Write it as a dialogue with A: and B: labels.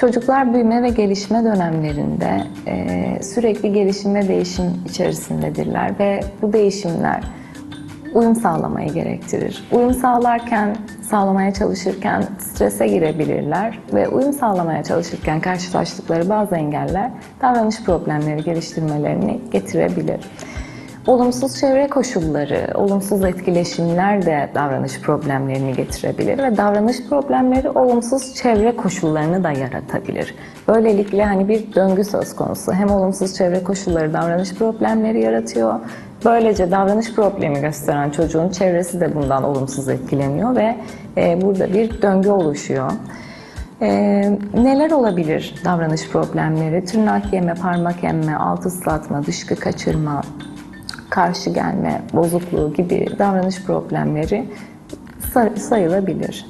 A: Çocuklar büyüme ve gelişme dönemlerinde e, sürekli gelişim ve değişim içerisindedirler ve bu değişimler uyum sağlamayı gerektirir. Uyum sağlarken, sağlamaya çalışırken strese girebilirler ve uyum sağlamaya çalışırken karşılaştıkları bazı engeller davranış problemleri geliştirmelerini getirebilir. Olumsuz çevre koşulları, olumsuz etkileşimler de davranış problemlerini getirebilir ve davranış problemleri olumsuz çevre koşullarını da yaratabilir. Böylelikle hani bir döngü söz konusu. Hem olumsuz çevre koşulları davranış problemleri yaratıyor. Böylece davranış problemi gösteren çocuğun çevresi de bundan olumsuz etkileniyor ve e, burada bir döngü oluşuyor. E, neler olabilir davranış problemleri? Tırnak yeme, parmak emme, alt ıslatma, dışkı kaçırma, karşı gelme bozukluğu gibi davranış problemleri say- sayılabilir.